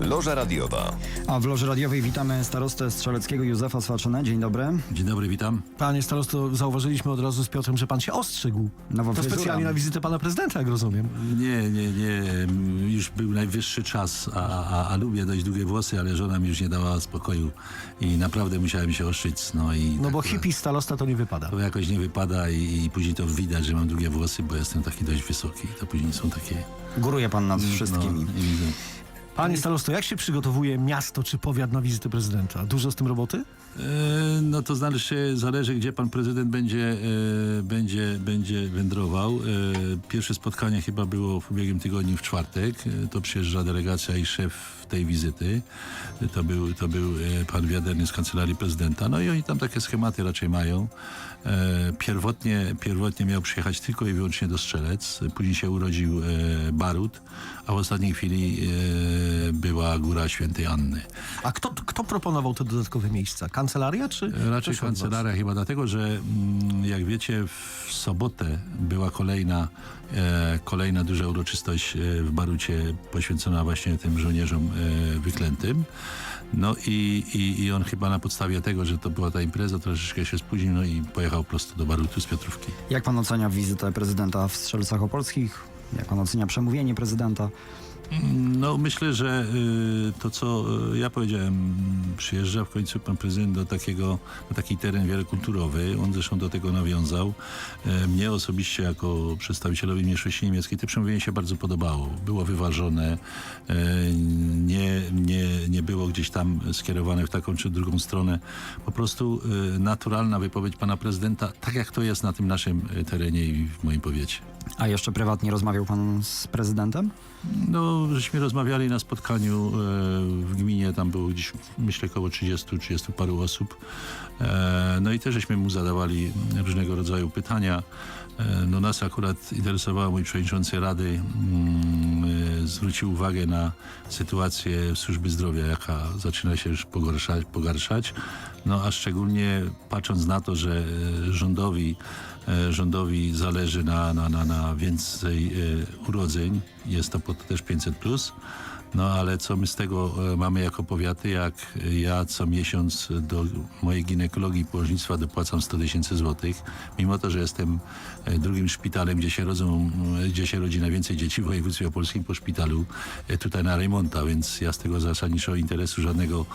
Loża radiowa. A w Loży Radiowej witamy starostę Strzeleckiego Józefa Swaczynę. Dzień dobry. Dzień dobry, witam. Panie starosto, zauważyliśmy od razu z Piotrem, że pan się ostrzegł. Nowa to specjalnie na wizytę pana prezydenta, jak rozumiem. Nie, nie, nie. Już był najwyższy czas, a, a, a lubię dość długie włosy, ale żona mi już nie dała spokoju i naprawdę musiałem się oszyć. No, i No tak bo hippie starosta to nie wypada. To jakoś nie wypada i, i później to widać, że mam długie włosy, bo jestem taki dość wysoki. To później są takie... Góruje pan nad wszystkimi. No. Panie starosto, jak się przygotowuje miasto czy powiat na wizytę prezydenta? Dużo z tym roboty? E, No to zależy, zależy gdzie pan prezydent będzie, e, będzie, będzie wędrował. E, Pierwsze spotkanie chyba było w ubiegłym tygodniu w czwartek. E, To przyjeżdża delegacja i szef tej wizyty. To był, to był e, pan Wiaderny z Kancelarii Prezydenta. No i oni tam takie schematy raczej mają. E, Pierwotnie, pierwotnie miał przyjechać tylko i wyłącznie do Strzelec. Później się urodził e, Barut, a w ostatniej chwili była Góra Świętej Anny. A kto, kto proponował te dodatkowe miejsca? Kancelaria czy Raczej od was? kancelaria chyba dlatego, że mm, jak wiecie w sobotę była kolejna, e, kolejna duża uroczystość e, w Barucie poświęcona właśnie tym żołnierzom e, wyklętym. No i, i, i on chyba na podstawie tego, że to była ta impreza, troszeczkę się spóźnił, no i pojechał prosto do Barutu z Piotrówki. Jak pan ocenia wizytę prezydenta w Strzelcach Opolskich? Jak pan ocenia przemówienie prezydenta? No myślę, że y, to co y, ja powiedziałem, przyjeżdża w końcu pan prezydent do takiego, na taki teren wielokulturowy, on zresztą do tego nawiązał. E, Mnie osobiście jako przedstawicielowi mniejszości niemieckiej to przemówienie się bardzo podobało. Było wyważone, e, nie, nie, nie było gdzieś tam skierowane w taką czy drugą stronę. Po prostu y, naturalna wypowiedź pana prezydenta, tak jak to jest na tym naszym terenie i w moim powiecie. A jeszcze prywatnie rozmawiał pan z prezydentem? No, żeśmy rozmawiali na spotkaniu e, w gminie, tam było gdzieś, myślę, około 30-30 paru osób. E, no i też żeśmy mu zadawali różnego rodzaju pytania. E, no nas akurat interesował mój przewodniczący Rady, mm, zwrócił uwagę na sytuację służby zdrowia, jaka zaczyna się już pogarszać, pogarszać. No a szczególnie patrząc na to, że rządowi rządowi zależy na, na, na, na więcej urodzeń. Jest to też 500 plus. No ale co my z tego e, mamy jako powiaty, jak ja co miesiąc do mojej ginekologii i położnictwa dopłacam 100 tysięcy złotych, mimo to, że jestem e, drugim szpitalem, gdzie się rodzą, e, gdzie się rodzi najwięcej dzieci w województwie opolskim po szpitalu, tutaj na Rejmonta, więc ja z tego zasadniczego interesu żadnego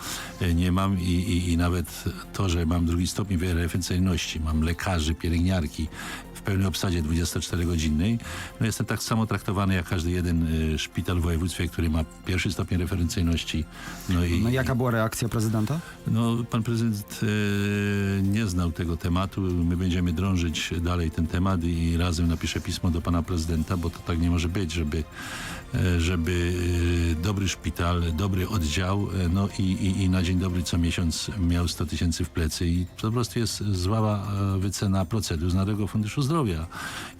nie mam i, i, i nawet to, że mam drugi stopień referencyjności, mam lekarzy, pielęgniarki pełnej obsadzie 24-godzinnej, no jestem tak samo traktowany jak każdy jeden y, szpital w województwie, który ma pierwszy stopień referencyjności. No i No jaka była reakcja prezydenta? no, pan prezydent e, nie znał tego tematu. My będziemy drążyć dalej ten temat i razem napiszę pismo do pana prezydenta, bo to tak nie może być, żeby, żeby e, dobry szpital, dobry oddział, e, no i, i, i na dzień dobry co miesiąc miał 100 tysięcy w plecy i po prostu jest zła e, wycena procedur z Narodowego Funduszu Zdrowia.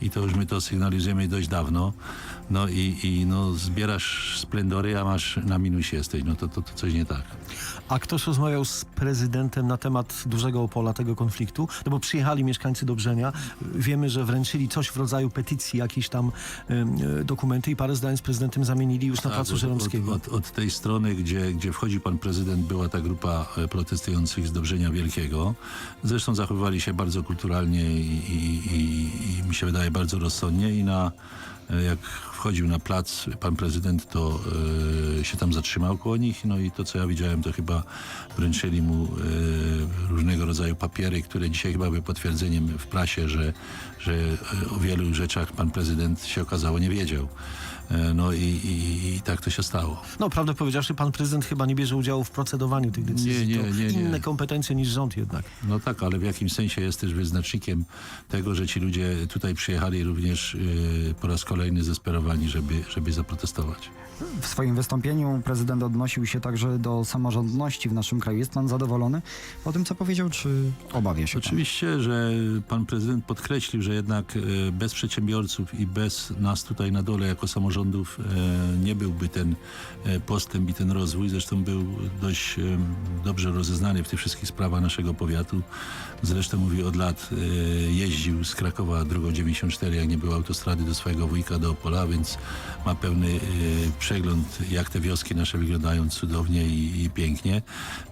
I to już my to sygnalizujemy dość dawno. No i, i no, zbierasz splendory, a masz na minusie jesteś. No to, to, to coś nie tak. A ktoś rozmawiał z prezydentem na temat dużego opola tego konfliktu? No bo przyjechali mieszkańcy Dobrzenia. Wiemy, że wręczyli coś w rodzaju petycji, jakieś tam e, dokumenty i parę zdań z prezydentem zamienili już na placu od, Żeromskiego. od, od, od tej strony, gdzie, gdzie wchodzi pan prezydent, była ta grupa e, protestujących z Dobrzenia Wielkiego. Zresztą zachowywali się bardzo kulturalnie i, i, i, i mi się wydaje bardzo rozsądnie i na e, jak wchodził na plac pan prezydent, to e, się tam zatrzymał koło nich. No i to, co ja widziałem, to chyba wręczyli mu e, różnego rodzaju papiery, które dzisiaj chyba były potwierdzeniem w prasie, że, że o wielu rzeczach pan prezydent się okazało nie wiedział. E, No i, i, i tak to się stało. No, prawdę powiedziawszy, pan prezydent chyba nie bierze udziału w procedowaniu tych decyzji. Nie, nie, to nie, nie. inne kompetencje niż rząd jednak. No tak, ale w jakimś sensie jest też wyznacznikiem tego, że ci ludzie tutaj przyjechali również y, po raz kolejny zdesperowani, żeby, żeby zaprotestować. W swoim wystąpieniu prezydent odnosił się także do samorządności w naszym kraju. Jest pan zadowolony po tym, co powiedział, czy obawia się pan? Oczywiście, że pan prezydent podkreślił, że jednak y, bez przedsiębiorców i bez nas tutaj na dole jako samorządu e, nie byłby ten e, postęp i ten rozwój. Zresztą był dość e, dobrze rozeznany w tych wszystkich sprawach naszego powiatu. Zresztą mówi od lat jeździł z Krakowa drogą 94, jak nie było autostrady do swojego wujka do Opola, więc ma pełny przegląd, jak te wioski nasze wyglądają cudownie i, i pięknie.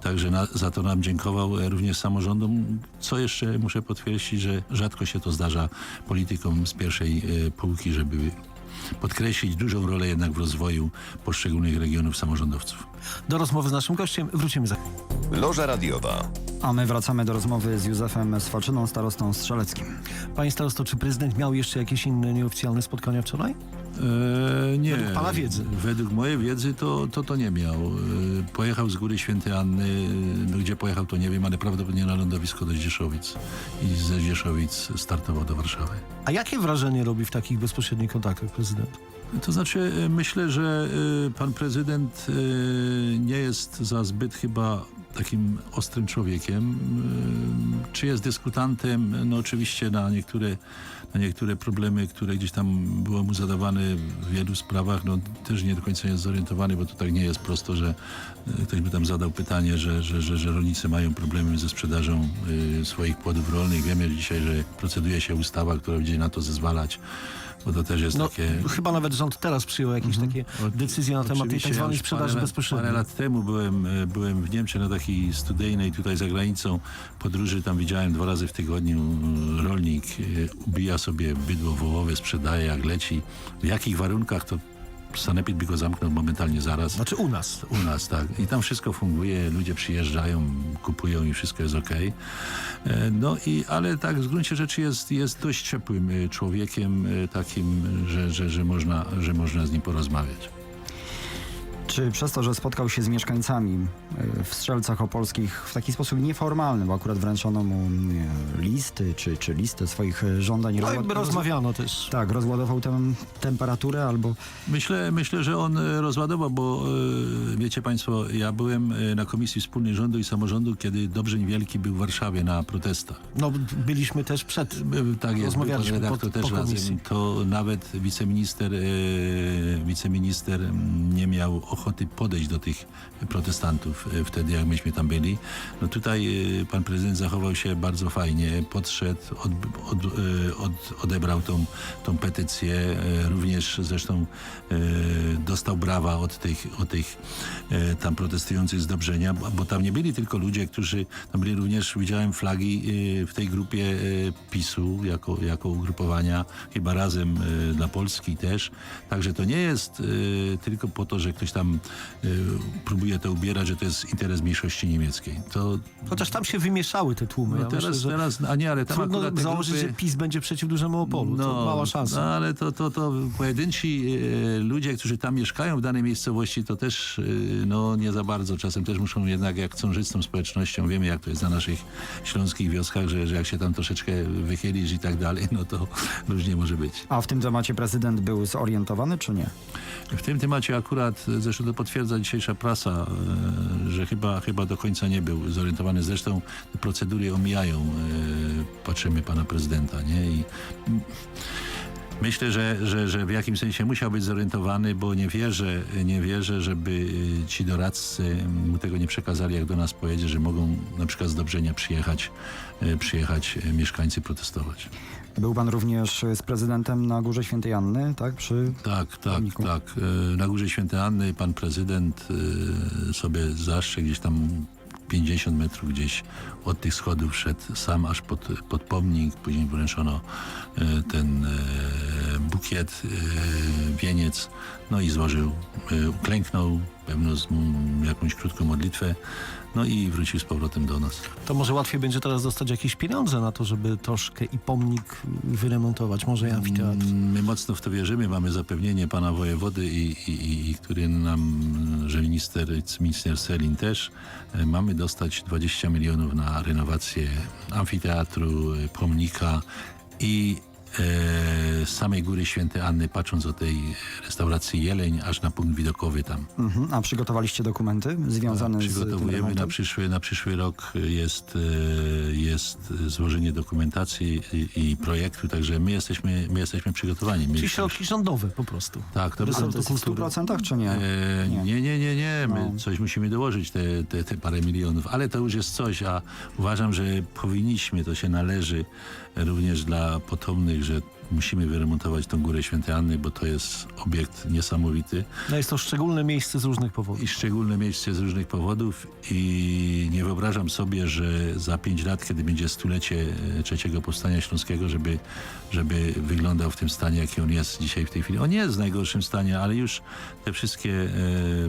Także na, za to nam dziękował również samorządom. Co jeszcze muszę podkreślić, że rzadko się to zdarza politykom z pierwszej półki, żeby podkreślić dużą rolę jednak w rozwoju poszczególnych regionów samorządowców. Do rozmowy z naszym gościem wrócimy za Loża radiowa. A my wracamy do rozmowy z Józefem Swalczyną, starostą strzeleckim. Panie starosto, czy prezydent miał jeszcze jakieś inne nieoficjalne spotkania wczoraj? E, nie. Według pana wiedzy. Według mojej wiedzy to to, to nie miał. E, pojechał z góry Świętej Anny, e, no gdzie pojechał to nie wiem, ale prawdopodobnie na lądowisko do Zdzieszowic. I ze Zdzieszowic startował do Warszawy. A jakie wrażenie robi w takich bezpośrednich kontaktach prezydent? To znaczy, myślę, że pan prezydent nie jest za zbyt chyba takim ostrym człowiekiem. Czy jest dyskutantem? No oczywiście na niektóre, na niektóre problemy, które gdzieś tam było mu zadawane w wielu sprawach, no też nie do końca jest zorientowany, bo to tak nie jest prosto, że e, ktoś by tam zadał pytanie, że, że, że, że rolnicy mają problemy ze sprzedażą e, swoich płodów rolnych. Wiemy dzisiaj, że proceduje się ustawa, która będzie na to zezwalać, bo to też jest No, takie... chyba nawet rząd teraz przyjął jakieś takie decyzje na temat tej tak zwanej sprzedaży parę bezpośredniej. Parę lat temu byłem, e, byłem w Niemczech na takiej studyjnej tutaj za granicą podróży. Tam widziałem dwa razy w tygodniu e, rolnik e, ubija sobie bydło wołowe, sprzedaje jak leci. W jakich warunkach to sanepid by go zamknął momentalnie zaraz. Znaczy u nas. U nas, tak. I tam wszystko funguje, ludzie przyjeżdżają, kupują i wszystko jest okej. E, No i, ale tak w gruncie rzeczy jest, jest dość ciepłym e, człowiekiem, e, takim, że, że, że, można, że można z nim porozmawiać. Czy przez to, że spotkał się z mieszkańcami y, w Strzelcach Opolskich w taki sposób nieformalny, bo akurat wręczono mu listy czy, czy listę swoich y, żądań, No, rozład- jakby rozmawiano też. tak, rozładował tę temperaturę albo Myślę, myślę, że on e, rozładował, bo wiecie Państwo, ja byłem na Komisji Wspólnej Rządu i Samorządu, kiedy Dobrzeń Wielki był w Warszawie na protestach. No, byliśmy też przed. Tak jest, Rozmawialiśmy redaktor po- też razem. To nawet wiceminister, wiceminister mm, nie miał ochoty podejść do tych protestantów e, wtedy, jak myśmy tam byli. No tutaj e, pan prezydent zachował się bardzo fajnie, podszedł, od, od, e, od, odebrał tą, tą petycję, również zresztą dostał brawa od tych, od tych tam protestujących z Dobrzenia, bo, tam nie byli tylko ludzie, którzy, tam byli również, widziałem flagi w tej grupie PiSu jako, jako ugrupowania, chyba razem dla Polski też. Także to nie jest tylko po to, że ktoś tam e, próbuje to ubierać, że to jest interes mniejszości niemieckiej. To Chociaż tam się wymieszały te tłumy. no Ja teraz, myślę, że teraz, a nie, ale tam trudno akurat te założyć, grupy, że PiS będzie przeciw dużemu Opolu. to mała szansa. No, ale to, to, to pojedynci e, ludzie, którzy tam mieszkają w danej miejscowości, to też e, no, nie za bardzo. Czasem też muszą jednak, jak chcą żyć z tą społecznością, wiemy jak to jest na naszych śląskich wioskach, że, że jak się tam troszeczkę wychylisz i tak dalej, no to różnie może być. a w tym temacie prezydent był zorientowany czy nie? W tym temacie akurat, e, to potwierdza dzisiejsza prasa, e, że chyba, chyba do końca nie był zorientowany. Zresztą procedury omijają, e, patrzymy pana prezydenta, nie? I myślę, że, że, że w jakimś sensie musiał być zorientowany, bo nie wierzę, nie wierzę, żeby e, ci doradcy mu tego nie przekazali, jak do nas pojedzie, że mogą na przykład z Dobrzenia przyjechać, e, przyjechać e, mieszkańcy protestować. Był pan również z prezydentem na Górze Świętej Anny, tak? Przy Tak, tak, Pomniku. tak. Na Górze Świętej Anny pan prezydent sobie zawsze gdzieś tam 50 metrów gdzieś od tych schodów szedł sam aż pod, pod pomnik. Później wręczono e, ten e, bukiet, e, wieniec, no i złożył, uklęknął, pewno z jakąś krótką modlitwę, no i wrócił z powrotem do nas. To może łatwiej będzie teraz dostać jakieś pieniądze na to, żeby troszkę i pomnik wyremontować, może i amfiteatr. Mm, My mocno w to wierzymy. Mamy zapewnienie pana wojewody, i, i, i który nam, że minister, minister Selin też, e, mamy dostać 20 milionów na renowację amfiteatru, e, pomnika i z samej Góry Świętej Anny, patrząc od tej restauracji Jeleń, aż na punkt widokowy tam. Mhm. A przygotowaliście dokumenty związane z tym Przygotowujemy na przyszły, na przyszły rok jest, e, jest złożenie dokumentacji i, i projektu, także my jesteśmy, my jesteśmy przygotowani. My Czyli już- środki rządowe po prostu. tak, to, Resortu to jest w kultury. 100% czy nie? E, Nie. nie, nie, nie. Coś musimy dołożyć, te, te, te parę milionów, ale to już jest coś, a uważam, że powinniśmy, to się należy również dla potomnych, że musimy wyremontować tą Górę Świętej Anny, bo to jest obiekt niesamowity No jest to szczególne miejsce z różnych powodów. i szczególne miejsce z różnych powodów i nie wyobrażam sobie, że za pięć lat, kiedy będzie stulecie e, trzeciego powstania śląskiego, żeby, żeby wyglądał w tym stanie, jaki on jest dzisiaj w tej chwili. On nie jest w najgorszym stanie, ale już te wszystkie e,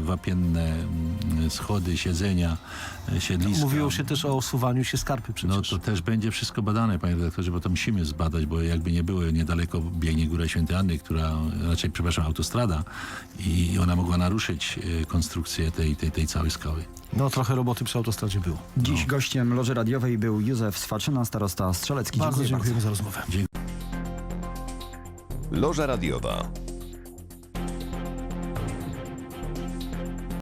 wapienne mm, schody, siedzenia, e, siedliska. Mówiło się też o osuwaniu się skarpy No przecież. to też będzie wszystko badane, panie redaktorze, bo to musimy zbadać, bo jakby nie było, niedaleko biegnie Góra Świętej Anny, która, raczej, przepraszam, autostrada i ona mogła naruszyć e, konstrukcję tej, tej, tej całej skały. No trochę roboty przy autostradzie było. Dziś gościem Loży Radiowej był Józef Swaczyna, starosta strzelecki. Bardzo Dziękuję dziękujemy za rozmowę. Loża radiowa.